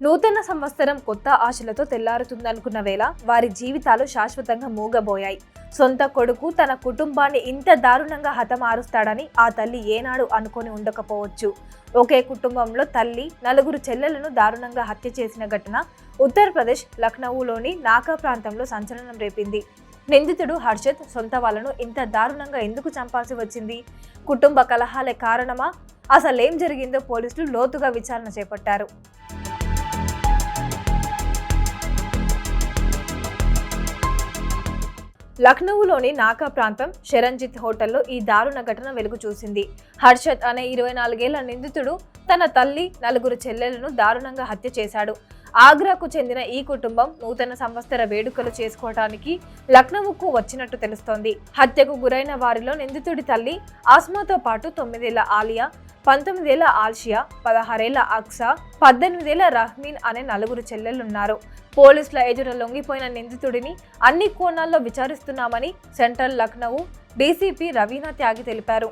నూతన సంవత్సరం కొత్త ఆశలతో తెల్లారుతుందనుకున్న వేళ వారి జీవితాలు శాశ్వతంగా మూగబోయాయి. సొంత కొడుకు తన కుటుంబాన్ని ఇంత దారుణంగా హతమారుస్తాడని ఆ తల్లి ఏనాడు అనుకొని ఉండకపోవచ్చు. ఒకే కుటుంబంలో తల్లి నలుగురు చెల్లెలను దారుణంగా హత్య చేసిన ఘటన ఉత్తరప్రదేశ్ లక్నవూలోని నాకా ప్రాంతంలో సంచలనం రేపింది. నిందితుడు హర్షత్ సొంత వాళ్ళను ఇంత దారుణంగా ఎందుకు చంపాల్సి వచ్చింది? కుటుంబ కలహాలే కారణమా? అసలేం జరిగిందో పోలీసులు లోతుగా విచారణ చేపట్టారు. లక్నోలోని నాకా ప్రాంతం శరణ్జిత్ హోటల్లో ఈ దారుణ ఘటన వెలుగు చూసింది. హర్షద్ అనే ఇరవై నాలుగేళ్ళ నిందితుడు తన తల్లి నలుగురు చెల్లెలను దారుణంగా హత్య చేశాడు. ఆగ్రాకు చెందిన ఈ కుటుంబం నూతన సంవత్సర వేడుకలు చేసుకోవటానికి లక్నోకు వచ్చినట్టు తెలుస్తోంది. హత్యకు గురైన వారిలో నిందితుడి తల్లి ఆస్మాతో పాటు తొమ్మిదేళ్ళ ఆలియా పంతొమ్మిదేళ్ళ ఆల్షియా పదహారేళ్ళ అక్సా పద్దెనిమిదేళ్ళ రహ్మీన్ అనే నలుగురు చెల్లెలున్నారు పోలీసుల ఎదుట లొంగిపోయిన నిందితుడిని అన్ని కోణాల్లో విచారిస్తున్నామని సెంట్రల్ లక్నవు డీసీపీ రవీనా త్యాగి తెలిపారు.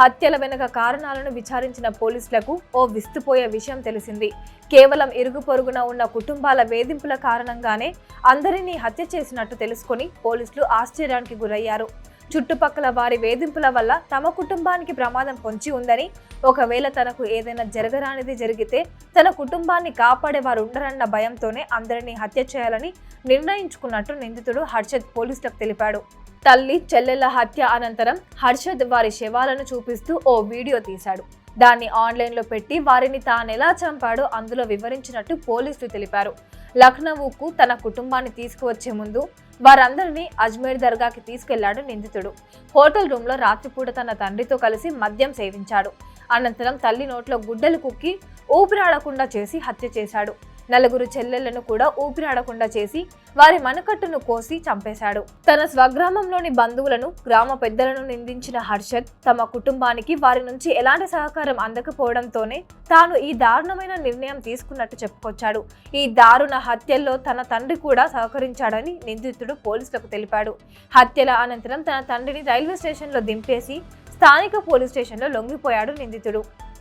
హత్యల వెనుక కారణాలను విచారించిన పోలీసులకు ఓ విస్తుపోయే విషయం తెలిసింది. కేవలం ఇరుగు పొరుగున ఉన్న కుటుంబాల వేధింపుల కారణంగానే అందరినీ హత్య చేసినట్టు తెలుసుకొని పోలీసులు ఆశ్చర్యానికి గురయ్యారు. చుట్టుపక్కల వారి వేధింపుల వల్ల తమ కుటుంబానికి ప్రమాదం పొంచి ఉందని ఒకవేళ తనకు ఏదైనా జరగరానిది జరిగితే తన కుటుంబాన్ని కాపాడే వారు ఉండరన్న భయంతోనే అందరినీ హత్య చేయాలని నిర్ణయించుకున్నట్టు నిందితుడు హర్షద్ పోలీసులకు తెలిపాడు. తల్లి చెల్లెల హత్య అనంతరం హర్షద్ వారి శవాలను చూపిస్తూ ఓ వీడియో తీశాడు. దాన్ని ఆన్లైన్లో పెట్టి వారిని తానెలా చంపాడో అందులో వివరించినట్టు పోలీసులు తెలిపారు. లక్నవూకు తన కుటుంబాన్ని తీసుకువచ్చే ముందు వారందరినీ అజ్మీర్ దర్గాకి తీసుకెళ్ళాడు నిందితుడు. హోటల్ రూమ్లో రాత్రిపూట తన తండ్రితో కలిసి మద్యం సేవించాడు. అనంతరం తల్లి నోట్లో గుడ్డలు కుక్కి ఊపిరాడకుండా చేసి హత్య చేశాడు. నలుగురు చెల్లెళ్ళను కూడా ఊపిరాడకుండా చేసి వారి మనకట్టును కోసి చంపేశాడు. తన స్వగ్రామంలోని బంధువులను గ్రామ పెద్దలను నిందించిన హర్షద్ తమ కుటుంబానికి వారి నుంచి ఎలాంటి సహకారం అందకపోవడంతోనే తాను ఈ దారుణమైన నిర్ణయం తీసుకున్నట్టు చెప్పుకొచ్చాడు. ఈ దారుణ హత్యల్లో తన తండ్రి కూడా సహకరించాడని నిందితుడు పోలీసులకు తెలిపాడు. హత్యల అనంతరం తన తండ్రిని రైల్వే స్టేషన్లో దింపేసి స్థానిక పోలీస్ స్టేషన్లో లొంగిపోయాడు నిందితుడు.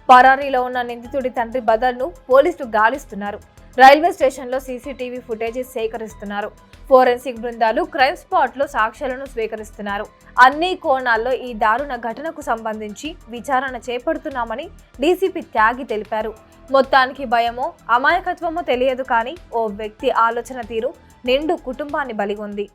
పరారీలో ఉన్న నిందితుడి తండ్రి బదల్ను పోలీసులు గాలిస్తున్నారు. రైల్వే స్టేషన్లో సీసీటీవీ ఫుటేజ్ సేకరిస్తున్నారు. ఫోరెన్సిక్ బృందాలు క్రైమ్ స్పాట్లో సాక్ష్యాలను స్వీకరిస్తున్నారు. అన్ని కోణాల్లో ఈ దారుణ ఘటనకు సంబంధించి విచారణ చేపడుతున్నామని డీసీపీ త్యాగి తెలిపారు. మొత్తానికి భయమో అమాయకత్వమో తెలియదు కానీ ఓ వ్యక్తి ఆలోచన తీరు నిండు కుటుంబాన్ని బలిగొంది.